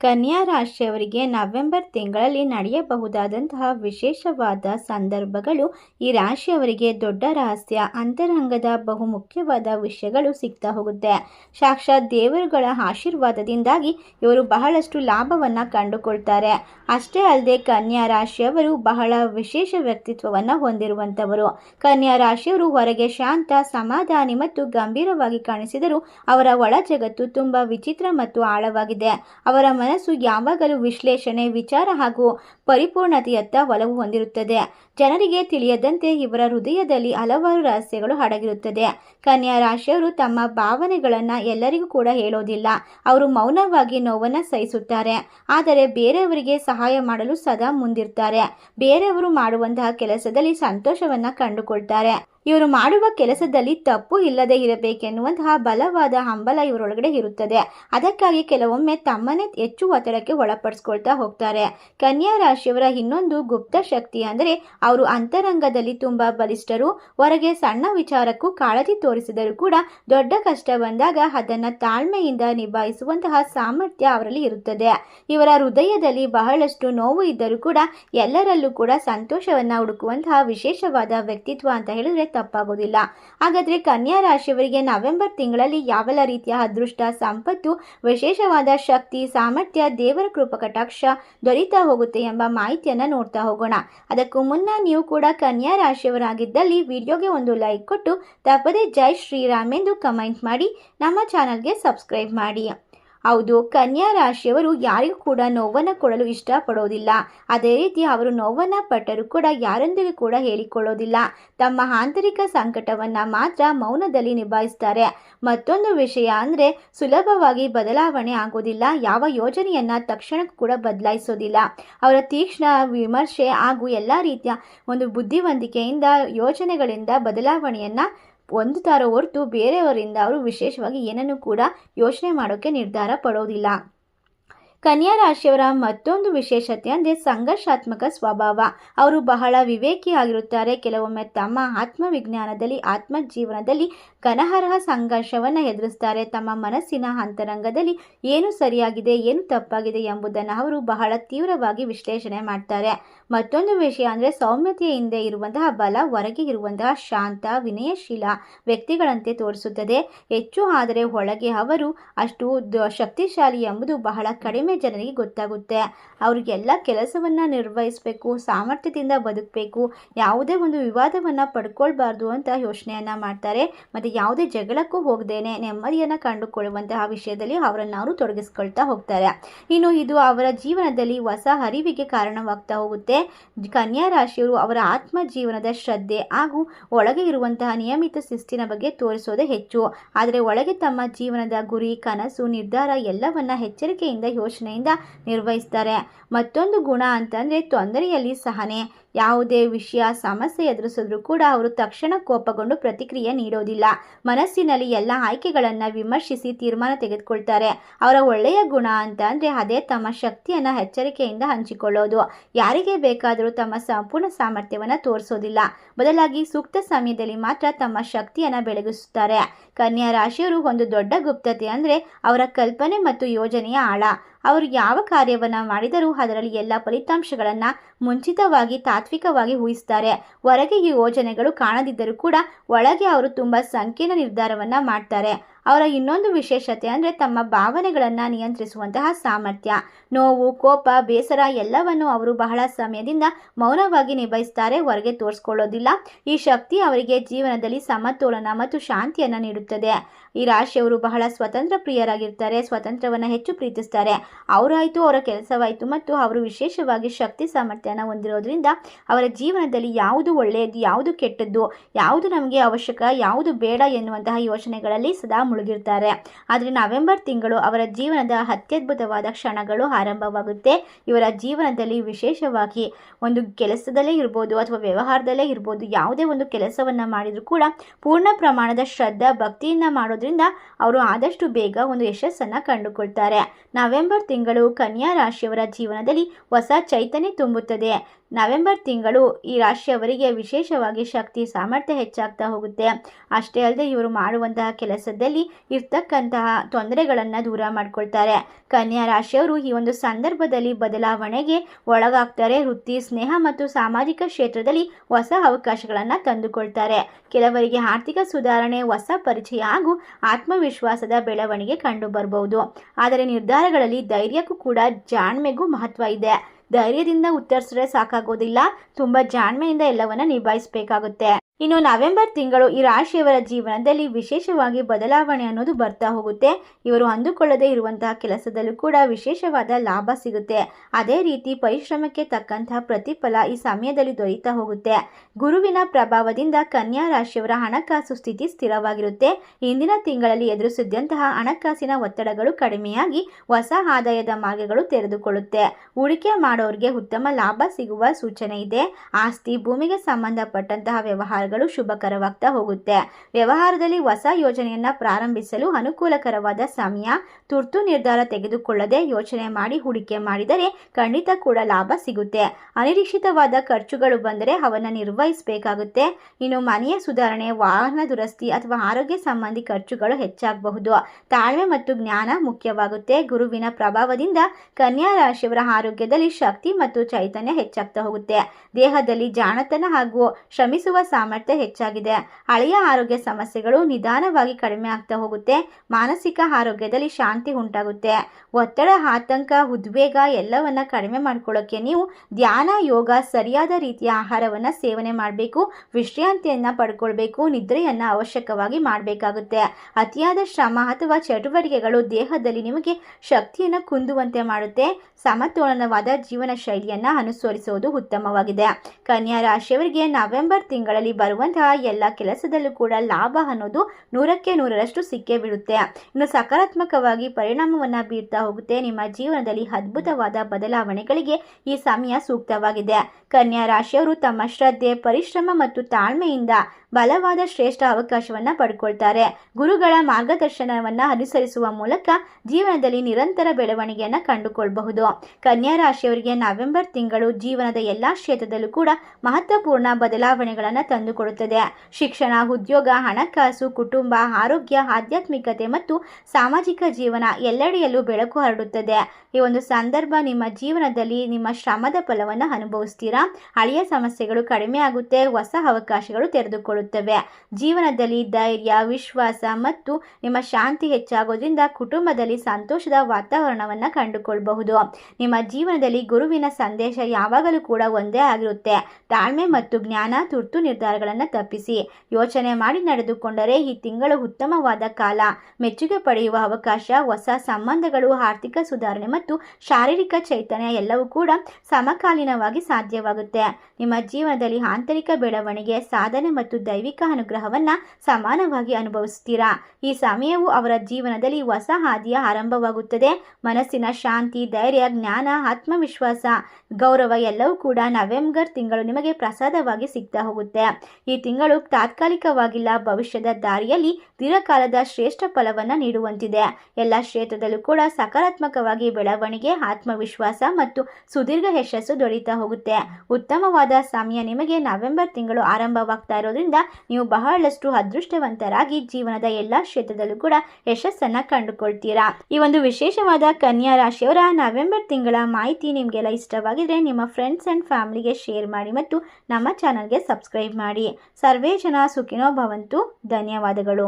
ಕನ್ಯಾ ರಾಶಿಯವರಿಗೆ ನವೆಂಬರ್ ತಿಂಗಳಲ್ಲಿ ನಡೆಯಬಹುದಾದಂತಹ ವಿಶೇಷವಾದ ಸಂದರ್ಭಗಳು ಈ ರಾಶಿಯವರಿಗೆ ದೊಡ್ಡ ರಹಸ್ಯ, ಅಂತರಂಗದ ಬಹುಮುಖ್ಯವಾದ ವಿಷಯಗಳು ಸಿಗ್ತಾ ಹೋಗುತ್ತೆ. ಸಾಕ್ಷಾತ್ ದೇವರುಗಳ ಆಶೀರ್ವಾದದಿಂದಾಗಿ ಇವರು ಬಹಳಷ್ಟು ಲಾಭವನ್ನು ಕಂಡುಕೊಳ್ತಾರೆ. ಅಷ್ಟೇ ಅಲ್ಲದೆ ಕನ್ಯಾ ರಾಶಿಯವರು ಬಹಳ ವಿಶೇಷ ವ್ಯಕ್ತಿತ್ವವನ್ನು ಹೊಂದಿರುವಂಥವರು. ಕನ್ಯಾ ರಾಶಿಯವರು ಹೊರಗೆ ಶಾಂತ, ಸಮಾಧಾನಿ ಮತ್ತು ಗಂಭೀರವಾಗಿ ಕಾಣಿಸಿದರೂ ಅವರ ಒಳ ಜಗತ್ತು ತುಂಬ ವಿಚಿತ್ರ ಮತ್ತು ಆಳವಾಗಿದೆ. ಅವರ ಮನಸ್ಸು ಯಾವಾಗಲೂ ವಿಶ್ಲೇಷಣೆ, ವಿಚಾರ ಹಾಗೂ ಪರಿಪೂರ್ಣತೆಯತ್ತ ಒಲವು ಹೊಂದಿರುತ್ತದೆ. ಜನರಿಗೆ ತಿಳಿಯದಂತೆ ಇವರ ಹೃದಯದಲ್ಲಿ ಹಲವಾರು ರಹಸ್ಯಗಳು ಅಡಗಿರುತ್ತದೆ. ಕನ್ಯಾ ರಾಶಿಯವರು ತಮ್ಮ ಭಾವನೆಗಳನ್ನು ಎಲ್ಲರಿಗೂ ಕೂಡ ಹೇಳೋದಿಲ್ಲ. ಅವರು ಮೌನವಾಗಿ ನೋವನ್ನು ಸಹಿಸುತ್ತಾರೆ. ಆದರೆ ಬೇರೆಯವರಿಗೆ ಸಹಾಯ ಮಾಡಲು ಸದಾ ಮುಂದಿರ್ತಾರೆ. ಬೇರೆಯವರು ಮಾಡುವಂತಹ ಕೆಲಸದಲ್ಲಿ ಸಂತೋಷವನ್ನು ಕಂಡುಕೊಳ್ತಾರೆ. ಇವರು ಮಾಡುವ ಕೆಲಸದಲ್ಲಿ ತಪ್ಪು ಇಲ್ಲದೆ ಇರಬೇಕೆನ್ನುವಂತಹ ಬಲವಾದ ಹಂಬಲ ಇವರೊಳಗಡೆ ಇರುತ್ತದೆ. ಅದಕ್ಕಾಗಿ ಕೆಲವೊಮ್ಮೆ ತಮ್ಮನ್ನೇ ಹೆಚ್ಚು ಒತ್ತಡಕ್ಕೆ ಒಳಪಡಿಸ್ಕೊಳ್ತಾ ಹೋಗ್ತಾರೆ. ಕನ್ಯಾ ರಾಶಿಯವರ ಇನ್ನೊಂದು ಗುಪ್ತ ಶಕ್ತಿ ಅಂದರೆ ಅವರು ಅಂತರಂಗದಲ್ಲಿ ತುಂಬ ಬಲಿಷ್ಠರು, ಹೊರಗೆ ಸಣ್ಣ ವಿಚಾರಕ್ಕೂ ಕಾಳಜಿ ತೋರಿಸಿದರೂ ಕೂಡ ದೊಡ್ಡ ಕಷ್ಟ ಬಂದಾಗ ಅದನ್ನು ತಾಳ್ಮೆಯಿಂದ ನಿಭಾಯಿಸುವಂತಹ ಸಾಮರ್ಥ್ಯ ಅವರಲ್ಲಿ ಇರುತ್ತದೆ. ಇವರ ಹೃದಯದಲ್ಲಿ ಬಹಳಷ್ಟು ನೋವು ಇದ್ದರೂ ಕೂಡ ಎಲ್ಲರಲ್ಲೂ ಕೂಡ ಸಂತೋಷವನ್ನು ಹುಡುಕುವಂತಹ ವಿಶೇಷವಾದ ವ್ಯಕ್ತಿತ್ವ ಅಂತ ಹೇಳಿದ್ರೆ ತಪ್ಪಾಗೋದಿಲ್ಲ ಹಾಗಾದರೆ ಕನ್ಯಾ ರಾಶಿಯವರಿಗೆ ನವೆಂಬರ್ ತಿಂಗಳಲ್ಲಿ ಯಾವೆಲ್ಲ ರೀತಿಯ ಅದೃಷ್ಟ, ಸಂಪತ್ತು, ವಿಶೇಷವಾದ ಶಕ್ತಿ, ಸಾಮರ್ಥ್ಯ, ದೇವರ ಕೃಪ ಕಟಾಕ್ಷ ದೊರೀತಾ ಹೋಗುತ್ತೆ ಎಂಬ ಮಾಹಿತಿಯನ್ನು ನೋಡ್ತಾ ಹೋಗೋಣ. ಅದಕ್ಕೂ ಮುನ್ನ ನೀವು ಕೂಡ ಕನ್ಯಾ ರಾಶಿಯವರಾಗಿದ್ದಲ್ಲಿ ವಿಡಿಯೋಗೆ ಒಂದು ಲೈಕ್ ಕೊಟ್ಟು ತಪ್ಪದೇ ಜೈ ಶ್ರೀರಾಮ್ ಎಂದು ಕಮೆಂಟ್ ಮಾಡಿ, ನಮ್ಮ ಚಾನಲ್ಗೆ ಸಬ್ಸ್ಕ್ರೈಬ್ ಮಾಡಿ. ಹೌದು, ಕನ್ಯಾ ರಾಶಿಯವರು ಯಾರಿಗೂ ಕೂಡ ನೋವನ್ನು ಕೊಡಲು ಇಷ್ಟಪಡೋದಿಲ್ಲ. ಅದೇ ರೀತಿ ಅವರು ನೋವನ್ನು ಪಟ್ಟರೂ ಕೂಡ ಯಾರೊಂದಿಗೂ ಕೂಡ ಹೇಳಿಕೊಳ್ಳೋದಿಲ್ಲ. ತಮ್ಮ ಆಂತರಿಕ ಸಂಕಟವನ್ನು ಮಾತ್ರ ಮೌನದಲ್ಲಿ ನಿಭಾಯಿಸ್ತಾರೆ. ಮತ್ತೊಂದು ವಿಷಯ ಅಂದರೆ, ಸುಲಭವಾಗಿ ಬದಲಾವಣೆ ಆಗೋದಿಲ್ಲ. ಯಾವ ಯೋಜನೆಯನ್ನು ತಕ್ಷಣಕ್ಕೂ ಕೂಡ ಬದಲಾಯಿಸೋದಿಲ್ಲ. ಅವರ ತೀಕ್ಷ್ಣ ವಿಮರ್ಶೆ ಹಾಗೂ ಎಲ್ಲ ರೀತಿಯ ಒಂದು ಬುದ್ಧಿವಂತಿಕೆಯಿಂದ ಯೋಜನೆಗಳಿಂದ ಬದಲಾವಣೆಯನ್ನು ಹೊಂದುತ್ತಾರೋ ಹೊರತು ಬೇರೆಯವರಿಂದ ಅವರು ವಿಶೇಷವಾಗಿ ಏನನ್ನು ಕೂಡ ಯೋಚನೆ ಮಾಡೋಕ್ಕೆ ನಿರ್ಧಾರ ಪಡೋದಿಲ್ಲ. ಕನ್ಯಾ ರಾಶಿಯವರ ಮತ್ತೊಂದು ವಿಶೇಷತೆ ಅಂದರೆ ಸಂಘರ್ಷಾತ್ಮಕ ಸ್ವಭಾವ. ಅವರು ಬಹಳ ವಿವೇಕಿಯಾಗಿರುತ್ತಾರೆ ಕೆಲವೊಮ್ಮೆ ತಮ್ಮ ಆತ್ಮವಿಜ್ಞಾನದಲ್ಲಿ ಆತ್ಮ ಜೀವನದಲ್ಲಿ ಗನಹರಹ ಸಂಘರ್ಷವನ್ನು ಎದುರಿಸ್ತಾರೆ. ತಮ್ಮ ಮನಸ್ಸಿನ ಅಂತರಂಗದಲ್ಲಿ ಏನು ಸರಿಯಾಗಿದೆ, ಏನು ತಪ್ಪಾಗಿದೆ ಎಂಬುದನ್ನು ಅವರು ಬಹಳ ತೀವ್ರವಾಗಿ ವಿಶ್ಲೇಷಣೆ ಮಾಡ್ತಾರೆ. ಮತ್ತೊಂದು ವಿಷಯ ಅಂದರೆ ಸೌಮ್ಯತೆಯಿಂದ ಇರುವಂತಹ ಬಲ, ಹೊರಗೆ ಇರುವಂತಹ ಶಾಂತ, ವಿನಯಶೀಲ ವ್ಯಕ್ತಿಗಳಂತೆ ತೋರಿಸುತ್ತದೆ. ಹೆಚ್ಚು ಆದರೆ ಒಳಗೆ ಅವರು ಅಷ್ಟು ಶಕ್ತಿಶಾಲಿ ಎಂಬುದು ಬಹಳ ಕಡಿಮೆ ಜನರಿಗೆ ಗೊತ್ತಾಗುತ್ತೆ. ಅವರಿಗೆಲ್ಲ ಕೆಲಸವನ್ನು ನಿರ್ವಹಿಸಬೇಕು, ಸಾಮರ್ಥ್ಯದಿಂದ ಬದುಕಬೇಕು, ಯಾವುದೇ ಒಂದು ವಿವಾದವನ್ನು ಪಡ್ಕೊಳ್ಬಾರ್ದು ಅಂತ ಯೋಚನೆಯನ್ನು ಮಾಡ್ತಾರೆ. ಮತ್ತು ಯಾವುದೇ ಜಗಳಕ್ಕೂ ಹೋಗದೇನೆ ನೆಮ್ಮದಿಯನ್ನು ಕಂಡುಕೊಳ್ಳುವಂತಹ ವಿಷಯದಲ್ಲಿ ಅವರನ್ನು ಅವರು ತೊಡಗಿಸ್ಕೊಳ್ತಾ ಹೋಗ್ತಾರೆ. ಇನ್ನು ಇದು ಅವರ ಜೀವನದಲ್ಲಿ ಹೊಸ ಅರಿವಿಗೆ ಕಾರಣವಾಗ್ತಾ ಹೋಗುತ್ತೆ. ಕನ್ಯಾ ರಾಶಿಯವರು ಅವರ ಆತ್ಮ ಜೀವನದ ಶ್ರದ್ಧೆ ಹಾಗೂ ಒಳಗೆ ಇರುವಂತಹ ನಿಯಮಿತ ಶಿಸ್ತಿನ ಬಗ್ಗೆ ತೋರಿಸೋದೇ ಹೆಚ್ಚು. ಆದರೆ ಒಳಗೆ ತಮ್ಮ ಜೀವನದ ಗುರಿ, ಕನಸು, ನಿರ್ಧಾರ ಎಲ್ಲವನ್ನ ಎಚ್ಚರಿಕೆಯಿಂದ ಯೋಚನೆಯಿಂದ ನಿರ್ವಹಿಸ್ತಾರೆ. ಮತ್ತೊಂದು ಗುಣ ಅಂತಂದರೆ ತೊಂದರೆಯಲ್ಲಿ ಸಹನೆ. ಯಾವುದೇ ವಿಷಯ ಸಮಸ್ಯೆ ಎದುರಿಸಿದ್ರೂ ಕೂಡ ಅವರು ತಕ್ಷಣ ಕೋಪಗೊಂಡು ಪ್ರತಿಕ್ರಿಯೆ ನೀಡೋದಿಲ್ಲ. ಮನಸ್ಸಿನಲ್ಲಿ ಎಲ್ಲ ಆಯ್ಕೆಗಳನ್ನು ವಿಮರ್ಶಿಸಿ ತೀರ್ಮಾನ ತೆಗೆದುಕೊಳ್ತಾರೆ. ಅವರ ಒಳ್ಳೆಯ ಗುಣ ಅಂತ ಅದೇ ತಮ್ಮ ಶಕ್ತಿಯನ್ನು ಎಚ್ಚರಿಕೆಯಿಂದ ಹಂಚಿಕೊಳ್ಳೋದು. ಯಾರಿಗೆ ಬೇಕಾದರೂ ತಮ್ಮ ಸಂಪೂರ್ಣ ಸಾಮರ್ಥ್ಯವನ್ನು ತೋರಿಸೋದಿಲ್ಲ. ಬದಲಾಗಿ ಸೂಕ್ತ ಸಮಯದಲ್ಲಿ ಮಾತ್ರ ತಮ್ಮ ಶಕ್ತಿಯನ್ನು ಬೆಳಗಿಸುತ್ತಾರೆ. ಕನ್ಯಾ ರಾಶಿಯವರು ಒಂದು ದೊಡ್ಡ ಗುಪ್ತತೆ ಅಂದರೆ ಅವರ ಕಲ್ಪನೆ ಮತ್ತು ಯೋಜನೆಯ ಆಳ. ಅವರು ಯಾವ ಕಾರ್ಯವನ್ನು ಮಾಡಿದರೂ ಅದರಲ್ಲಿ ಎಲ್ಲ ಫಲಿತಾಂಶಗಳನ್ನು ಮುಂಚಿತವಾಗಿ ತಾತ್ವಿಕವಾಗಿ ಊಹಿಸ್ತಾರೆ. ಹೊರಗೆ ಈ ಯೋಜನೆಗಳು ಕಾಣದಿದ್ದರೂ ಕೂಡ ಒಳಗೆ ಅವರು ತುಂಬ ಸಂಕೀರ್ಣ ನಿರ್ಧಾರವನ್ನು ಮಾಡ್ತಾರೆ. ಅವರ ಇನ್ನೊಂದು ವಿಶೇಷತೆ ಅಂದರೆ ತಮ್ಮ ಭಾವನೆಗಳನ್ನು ನಿಯಂತ್ರಿಸುವಂತಹ ಸಾಮರ್ಥ್ಯ. ನೋವು, ಕೋಪ, ಬೇಸರ ಎಲ್ಲವನ್ನು ಅವರು ಬಹಳ ಸಮಯದಿಂದ ಮೌನವಾಗಿ ನಿಭಾಯಿಸ್ತಾರೆ, ಹೊರಗೆ ತೋರಿಸ್ಕೊಳ್ಳೋದಿಲ್ಲ. ಈ ಶಕ್ತಿ ಅವರಿಗೆ ಜೀವನದಲ್ಲಿ ಸಮತೋಲನ ಮತ್ತು ಶಾಂತಿಯನ್ನು ನೀಡುತ್ತದೆ. ಈ ರಾಶಿಯವರು ಬಹಳ ಸ್ವತಂತ್ರ ಪ್ರಿಯರಾಗಿರ್ತಾರೆ, ಸ್ವತಂತ್ರವನ್ನು ಹೆಚ್ಚು ಪ್ರೀತಿಸ್ತಾರೆ. ಅವರಾಯಿತು, ಅವರ ಕೆಲಸವಾಯಿತು ಮತ್ತು ಅವರು ವಿಶೇಷವಾಗಿ ಶಕ್ತಿ ಸಾಮರ್ಥ್ಯನ ಹೊಂದಿರೋದ್ರಿಂದ ಅವರ ಜೀವನದಲ್ಲಿ ಯಾವುದು ಒಳ್ಳೆಯದು, ಯಾವುದು ಕೆಟ್ಟದ್ದು, ಯಾವುದು ನಮಗೆ ಅವಶ್ಯಕ, ಯಾವುದು ಬೇಡ ಎನ್ನುವಂತಹ ಯೋಚನೆಗಳಲ್ಲಿ ಸದಾ ಮುಳುಗಿರ್ತಾರೆ. ಆದರೆ ನವೆಂಬರ್ ತಿಂಗಳು ಅವರ ಜೀವನದ ಅತ್ಯದ್ಭುತವಾದ ಕ್ಷಣಗಳು ಆರಂಭವಾಗುತ್ತೆ. ಇವರ ಜೀವನದಲ್ಲಿ ವಿಶೇಷವಾಗಿ ಒಂದು ಕೆಲಸದಲ್ಲೇ ಇರ್ಬೋದು ಅಥವಾ ವ್ಯವಹಾರದಲ್ಲೇ ಇರ್ಬೋದು ಯಾವುದೇ ಒಂದು ಕೆಲಸವನ್ನು ಮಾಡಿದರೂ ಕೂಡ ಪೂರ್ಣ ಪ್ರಮಾಣದ ಶ್ರದ್ಧಾ ಭಕ್ತಿಯಿಂದ ಮಾಡೋದ್ರಿಂದ ಅವರು ಆದಷ್ಟು ಬೇಗ ಒಂದು ಯಶಸ್ಸನ್ನು ಕಂಡುಕೊಳ್ತಾರೆ. ನವೆಂಬರ್ ತಿಂಗಳು ಕನ್ಯಾ ರಾಶಿಯವರ ಜೀವನದಲ್ಲಿ ಹೊಸ ಚೈತನ್ಯ ತುಂಬುತ್ತದೆ. ನವೆಂಬರ್ ತಿಂಗಳು ಈ ರಾಶಿಯವರಿಗೆ ವಿಶೇಷವಾಗಿ ಶಕ್ತಿ, ಸಾಮರ್ಥ್ಯ ಹೆಚ್ಚಾಗ್ತಾ ಹೋಗುತ್ತೆ. ಅಷ್ಟೇ ಅಲ್ಲದೆ ಇವರು ಮಾಡುವಂತಹ ಕೆಲಸದಲ್ಲಿ ಇರ್ತಕ್ಕಂತಹ ತೊಂದರೆಗಳನ್ನು ದೂರ ಮಾಡ್ಕೊಳ್ತಾರೆ. ಕನ್ಯಾ ರಾಶಿಯವರು ಈ ಒಂದು ಸಂದರ್ಭದಲ್ಲಿ ಬದಲಾವಣೆಗೆ ಒಳಗಾಗ್ತಾರೆ. ವೃತ್ತಿ, ಸ್ನೇಹ ಮತ್ತು ಸಾಮಾಜಿಕ ಕ್ಷೇತ್ರದಲ್ಲಿ ಹೊಸ ಅವಕಾಶಗಳನ್ನು ತಂದುಕೊಳ್ತಾರೆ. ಕೆಲವರಿಗೆ ಆರ್ಥಿಕ ಸುಧಾರಣೆ, ಹೊಸ ಪರಿಚಯ ಹಾಗೂ ಆತ್ಮವಿಶ್ವಾಸದ ಬೆಳವಣಿಗೆ ಕಂಡು ಆದರೆ ನಿರ್ಧಾರಗಳಲ್ಲಿ ಧೈರ್ಯಕ್ಕೂ ಕೂಡ ಜಾಣ್ಮೆಗೂ ಮಹತ್ವ ಇದೆ. ಧೈರ್ಯದಿಂದ ಉತ್ತರಿಸಿದ್ರೆ ಸಾಕಾಗೋದಿಲ್ಲ. ತುಂಬ ಜಾಣ್ಮೆಯಿಂದ ಎಲ್ಲವನ್ನ ನಿಭಾಯಿಸಬೇಕಾಗುತ್ತೆ. ಇನ್ನು ನವೆಂಬರ್ ತಿಂಗಳು ಈ ರಾಶಿಯವರ ಜೀವನದಲ್ಲಿ ವಿಶೇಷವಾಗಿ ಬದಲಾವಣೆ ಅನ್ನೋದು ಬರ್ತಾ ಹೋಗುತ್ತೆ. ಇವರು ಅಂದುಕೊಳ್ಳದೇ ಇರುವಂತಹ ಕೆಲಸದಲ್ಲೂ ಕೂಡ ವಿಶೇಷವಾದ ಲಾಭ ಸಿಗುತ್ತೆ. ಅದೇ ರೀತಿ ಪರಿಶ್ರಮಕ್ಕೆ ತಕ್ಕಂತಹ ಪ್ರತಿಫಲ ಈ ಸಮಯದಲ್ಲಿ ದೊರೆಯುತ್ತಾ ಹೋಗುತ್ತೆ. ಗುರುವಿನ ಪ್ರಭಾವದಿಂದ ಕನ್ಯಾ ರಾಶಿಯವರ ಹಣಕಾಸು ಸ್ಥಿತಿ ಸ್ಥಿರವಾಗಿರುತ್ತೆ. ಇಂದಿನ ತಿಂಗಳಲ್ಲಿ ಎದುರಿಸಿದ್ದಂತಹ ಹಣಕಾಸಿನ ಒತ್ತಡಗಳು ಕಡಿಮೆಯಾಗಿ ಹೊಸ ಆದಾಯದ ಮಾರ್ಗಗಳು ತೆರೆದುಕೊಳ್ಳುತ್ತೆ. ಹೂಡಿಕೆ ಮಾಡೋರಿಗೆ ಉತ್ತಮ ಲಾಭ ಸಿಗುವ ಸೂಚನೆ ಇದೆ. ಆಸ್ತಿ, ಭೂಮಿಗೆ ಸಂಬಂಧಪಟ್ಟಂತಹ ವ್ಯವಹಾರ ಶುಭಕರವಾಗ್ತಾ ಹೋಗುತ್ತೆ. ವ್ಯವಹಾರದಲ್ಲಿ ಹೊಸ ಯೋಜನೆಯನ್ನ ಪ್ರಾರಂಭಿಸಲು ಅನುಕೂಲಕರವಾದ ಸಮಯ, ತುರ್ತು ನಿರ್ಧಾರ ತೆಗೆದುಕೊಳ್ಳದೆ ಯೋಚನೆ ಮಾಡಿ ಹೂಡಿಕೆ ಮಾಡಿದರೆ ಖಂಡಿತ ಕೂಡ ಲಾಭ ಸಿಗುತ್ತೆ. ಅನಿರೀಕ್ಷಿತವಾದ ಖರ್ಚುಗಳು ಬಂದರೆ ಅವನ್ನ ನಿರ್ವಹಿಸಬೇಕಾಗುತ್ತೆ. ಇನ್ನು ಮನೆಯ ಸುಧಾರಣೆ, ವಾಹನ ದುರಸ್ತಿ ಅಥವಾ ಆರೋಗ್ಯ ಸಂಬಂಧಿ ಖರ್ಚುಗಳು ಹೆಚ್ಚಾಗಬಹುದು. ತಾಳ್ಮೆ ಮತ್ತು ಜ್ಞಾನ ಮುಖ್ಯವಾಗುತ್ತೆ. ಗುರುವಿನ ಪ್ರಭಾವದಿಂದ ಕನ್ಯಾ ರಾಶಿಯವರ ಆರೋಗ್ಯದಲ್ಲಿ ಶಕ್ತಿ ಮತ್ತು ಚೈತನ್ಯ ಹೆಚ್ಚಾಗ್ತಾ ಹೋಗುತ್ತೆ. ದೇಹದಲ್ಲಿ ಜಾಣತನ ಹಾಗೂ ಶ್ರಮಿಸುವ ಸಾಮರ್ಥ್ಯ ಸಾಮರ್ಥ್ಯ ಹೆಚ್ಚಾಗಿದೆ. ಹಳೆಯ ಆರೋಗ್ಯ ಸಮಸ್ಯೆಗಳು ನಿಧಾನವಾಗಿ ಕಡಿಮೆ ಆಗ್ತಾ ಹೋಗುತ್ತೆ. ಮಾನಸಿಕ ಆರೋಗ್ಯದಲ್ಲಿ ಶಾಂತಿ ಉಂಟಾಗುತ್ತೆ. ಒತ್ತಡ, ಆತಂಕ, ಉದ್ವೇಗ ಎಲ್ಲವನ್ನ ಕಡಿಮೆ ಮಾಡ್ಕೊಳ್ಳೋಕೆ ನೀವು ಧ್ಯಾನ, ಯೋಗ, ಸರಿಯಾದ ರೀತಿಯ ಆಹಾರವನ್ನು ಸೇವನೆ ಮಾಡಬೇಕು. ವಿಶ್ರಾಂತಿಯನ್ನು ಪಡ್ಕೊಳ್ಬೇಕು. ನಿದ್ರೆಯನ್ನು ಅವಶ್ಯಕವಾಗಿ ಮಾಡಬೇಕಾಗುತ್ತೆ. ಅತಿಯಾದ ಶ್ರಮ ಅಥವಾ ಚಟುವಟಿಕೆಗಳು ದೇಹದಲ್ಲಿ ನಿಮಗೆ ಶಕ್ತಿಯನ್ನು ಕುಂದುವಂತೆ ಮಾಡುತ್ತೆ. ಸಮತೋಲನವಾದ ಜೀವನ ಶೈಲಿಯನ್ನು ಅನುಸರಿಸುವುದು ಉತ್ತಮವಾಗಿದೆ. ಕನ್ಯಾ ರಾಶಿಯವರಿಗೆ ನವೆಂಬರ್ ತಿಂಗಳಲ್ಲಿ ಬರುವಂತಹ ಎಲ್ಲ ಕೆಲಸದಲ್ಲೂ ಕೂಡ ಲಾಭ ಅನ್ನೋದು ನೂರಕ್ಕೆ ನೂರರಷ್ಟು ಸಿಕ್ಕೇ ಬಿಡುತ್ತೆ. ಇನ್ನು ಸಕಾರಾತ್ಮಕವಾಗಿ ಪರಿಣಾಮವನ್ನು ಬೀರ್ತಾ ಹೋಗುತ್ತೆ. ನಿಮ್ಮ ಜೀವನದಲ್ಲಿ ಅದ್ಭುತವಾದ ಬದಲಾವಣೆಗಳಿಗೆ ಈ ಸಮಯ ಸೂಕ್ತವಾಗಿದೆ. ಕನ್ಯಾ ರಾಶಿಯವರು ತಮ್ಮ ಶ್ರದ್ಧೆ, ಪರಿಶ್ರಮ ಮತ್ತು ತಾಳ್ಮೆಯಿಂದ ಬಲವಾದ ಶ್ರೇಷ್ಠ ಅವಕಾಶವನ್ನು ಪಡ್ಕೊಳ್ತಾರೆ. ಗುರುಗಳ ಮಾರ್ಗದರ್ಶನವನ್ನು ಅನುಸರಿಸುವ ಮೂಲಕ ಜೀವನದಲ್ಲಿ ನಿರಂತರ ಬೆಳವಣಿಗೆಯನ್ನು ಕಂಡುಕೊಳ್ಬಹುದು. ಕನ್ಯಾ ರಾಶಿಯವರಿಗೆ ನವೆಂಬರ್ ತಿಂಗಳು ಜೀವನದ ಎಲ್ಲ ಕ್ಷೇತ್ರದಲ್ಲೂ ಕೂಡ ಮಹತ್ವಪೂರ್ಣ ಬದಲಾವಣೆಗಳನ್ನು ತಂದುಕೊಡುತ್ತದೆ. ಶಿಕ್ಷಣ, ಉದ್ಯೋಗ, ಹಣಕಾಸು, ಕುಟುಂಬ, ಆರೋಗ್ಯ, ಆಧ್ಯಾತ್ಮಿಕತೆ ಮತ್ತು ಸಾಮಾಜಿಕ ಜೀವನ ಎಲ್ಲೆಡೆಯಲ್ಲೂ ಬೆಳಕು ಹರಡುತ್ತದೆ. ಈ ಒಂದು ಸಂದರ್ಭ ನಿಮ್ಮ ಜೀವನದಲ್ಲಿ ನಿಮ್ಮ ಶ್ರಮದ ಫಲವನ್ನು ಅನುಭವಿಸ್ತೀರಾ? ಹಳೆಯ ಸಮಸ್ಯೆಗಳು ಕಡಿಮೆ ಆಗುತ್ತೆ, ಹೊಸ ಅವಕಾಶಗಳು ತೆರೆದುಕೊಳ್ಳುತ್ತವೆ. ಜೀವನದಲ್ಲಿ ಧೈರ್ಯ, ವಿಶ್ವಾಸ ಮತ್ತು ನಿಮ್ಮ ಶಾಂತಿ ಹೆಚ್ಚಾಗೋದ್ರಿಂದ ಕುಟುಂಬದಲ್ಲಿ ಸಂತೋಷದ ವಾತಾವರಣವನ್ನು ಕಂಡುಕೊಳ್ಳಬಹುದು ನಿಮ್ಮ ಜೀವನದಲ್ಲಿ ಗುರುವಿನ ಸಂದೇಶ ಯಾವಾಗಲೂ ಕೂಡ ಒಂದೇ ಆಗಿರುತ್ತೆ. ತಾಳ್ಮೆ ಮತ್ತು ಜ್ಞಾನ ತುರ್ತು ನಿರ್ಧಾರಗಳನ್ನು ತಪ್ಪಿಸಿ. ಯೋಚನೆ ಮಾಡಿ ನಡೆದುಕೊಂಡರೆ ಈ ತಿಂಗಳು ಉತ್ತಮವಾದ ಕಾಲ. ಮೆಚ್ಚುಗೆ ಪಡೆಯುವ ಅವಕಾಶ, ಹೊಸ ಸಂಬಂಧಗಳು, ಆರ್ಥಿಕ ಸುಧಾರಣೆ ಮತ್ತು ಶಾರೀರಿಕ ಚೈತನ್ಯ ಎಲ್ಲವೂ ಕೂಡ ಸಮಕಾಲೀನವಾಗಿ ಸಾಧ್ಯವಾಗುತ್ತೆ. ನಿಮ್ಮ ಜೀವನದಲ್ಲಿ ಆಂತರಿಕ ಬೆಳವಣಿಗೆ, ಸಾಧನೆ ಮತ್ತು ದೈವಿಕ ಅನುಗ್ರಹವನ್ನು ಸಮಾನವಾಗಿ ಅನುಭವಿಸ್ತೀರಾ? ಈ ಸಮಯವು ಅವರ ಜೀವನದಲ್ಲಿ ಹೊಸ ಹಾದಿಯ ಆರಂಭವಾಗುತ್ತದೆ. ಮನಸ್ಸಿನ ಶಾಂತಿ, ಧೈರ್ಯ, ಜ್ಞಾನ, ಆತ್ಮವಿಶ್ವಾಸ, ಗೌರವ ಎಲ್ಲವೂ ಕೂಡ ನವೆಂಬರ್ ತಿಂಗಳು ನಿಮಗೆ ಪ್ರಸಾದವಾಗಿ ಸಿಗ್ತಾ ಹೋಗುತ್ತೆ. ಈ ತಿಂಗಳು ತಾತ್ಕಾಲಿಕವಾಗಿಲ್ಲ, ಭವಿಷ್ಯದ ದಾರಿಯಲ್ಲಿ ದೀರ್ಘಕಾಲದ ಶ್ರೇಷ್ಠ ಫಲವನ್ನು ನೀಡುವಂತಿದೆ. ಎಲ್ಲ ಕ್ಷೇತ್ರದಲ್ಲೂ ಕೂಡ ಸಕಾರಾತ್ಮಕವಾಗಿ ಬೆಳವಣಿಗೆ, ಆತ್ಮವಿಶ್ವಾಸ ಮತ್ತು ಸುದೀರ್ಘ ಯಶಸ್ಸು ದೊರೆಯುತ್ತಾ ಹೋಗುತ್ತೆ. ಉತ್ತಮವಾದ ಸಮಯ ನಿಮಗೆ ನವೆಂಬರ್ ತಿಂಗಳು ಆರಂಭವಾಗ್ತಾ ಇರೋದ್ರಿಂದ ನೀವು ಬಹಳಷ್ಟು ಅದೃಷ್ಟವಂತರಾಗಿ ಜೀವನದ ಎಲ್ಲ ಕ್ಷೇತ್ರದಲ್ಲೂ ಕೂಡ ಯಶಸ್ಸನ್ನ ಕಂಡುಕೊಳ್ತೀರಾ. ಈ ಒಂದು ವಿಶೇಷವಾದ ಕನ್ಯಾ ರಾಶಿಯವರ ನವೆಂಬರ್ ತಿಂಗಳ ಮಾಹಿತಿ ನಿಮಗೆಲ್ಲ ಇಷ್ಟವಾಗಿದ್ರೆ ನಿಮ್ಮ ಫ್ರೆಂಡ್ಸ್ ಅಂಡ್ ಫ್ಯಾಮಿಲಿಗೆ ಶೇರ್ ಮಾಡಿ ಮತ್ತು ನಮ್ಮ ಚಾನಲ್ಗೆ ಸಬ್ಸ್ಕ್ರೈಬ್ ಮಾಡಿ. ಸರ್ವೇ ಜನ ಸುಖಿನೋ ಭವಂತು. ಧನ್ಯವಾದಗಳು.